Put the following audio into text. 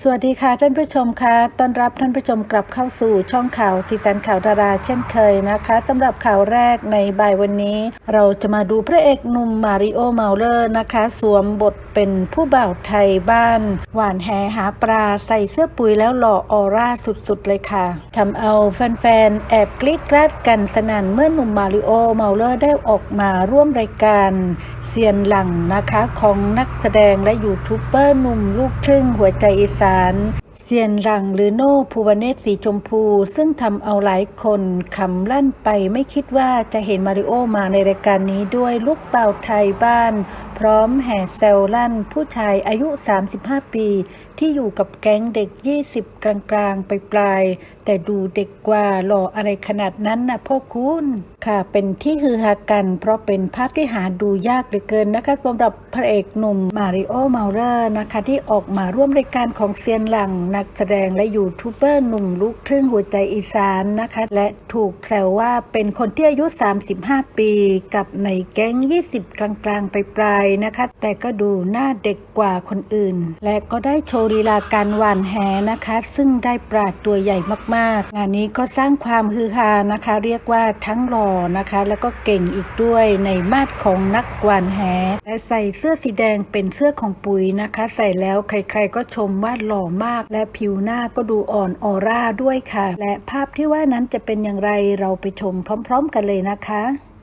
สวัสดีค่ะท่านผู้ชมค่ะต้อนรับท่านผู้ชมกลับเข้าสู่ช่องข่าวสีสันข่าวดาราเช่นเคยนะคะสำหรับข่าวแรกในบ่ายวันนี้ เราจะมาดูพระเอกหนุ่มมาริโอเมาเลอร์นะคะ สวมบทเป็นผู้บ่าวไทยบ้าน หวานแหหาปลาใส่เสื้อปุ๋ยแล้วหล่อออร่าสุดๆเลยค่ะทำเอาแฟนๆ แอบกรี๊ดกราดกันสนั่นเมื่อหนุ่มมาริโอเมาเลอร์ได้ออกมาร่วมรายการเซียนหลังนะคะของนักแสดงและยูทูบเบอร์หนุ่มลูกครึ่งหัวใจอีสาน เซียนหลังหรือโน่ภูวเนศสีชมพู ซึ่งทำเอาหลายคนขำลั่นไปไม่คิดว่าจะเห็นมาริโอมาในรายการนี้ด้วยลูกเป่าไทยบ้าน พร้อมแห่แซวลั่น ผู้ชายอายุ 35 ปี ที่อยู่กับแก๊งเด็ก 20 กลางๆ ไปปลายๆแต่ดูเด็กกว่าหล่ออะไรขนาดนั้นนะพ่อคุณค่ะ เป็นที่ฮือฮากัน เพราะเป็นภาพที่หาดูยากเหลือเกินนะคะสำหรับพระเอกหนุ่มมาริโอเมาเลอร์นะคะที่ออกมาร่วมรายการของเซียนหลังนักแสดงและยูทูบเบอร์หนุ่มลูกครึ่งหัวใจอีสานนะคะ และถูกแซวว่าเป็นคนที่อายุ 35 ปี กับในแก๊ง 20 กลางๆ ไปปลายนะคะ แต่ก็ดูหน้าเด็กกว่าคนอื่น และก็ได้โชว์ลีลาการหวานแหนะคะ ซึ่งได้ปราดตัวใหญ่มากๆ งานนี้ก็สร้างความฮือฮานะคะ เรียกว่าทั้งหล่อนะคะ แล้วก็เก่งอีกด้วยในมาดของนักหวานแหและใส่เสื้อสีแดงเป็นเสื้อของปุ๋ยนะคะ ใส่แล้วใครๆก็ชมว่าหล่อมากและผิวหน้าก็ดูอ่อนออร่าด้วยค่ะ และภาพที่ว่านั้นจะเป็นอย่างไรเราไปชมพร้อม ๆ กันเลยนะคะ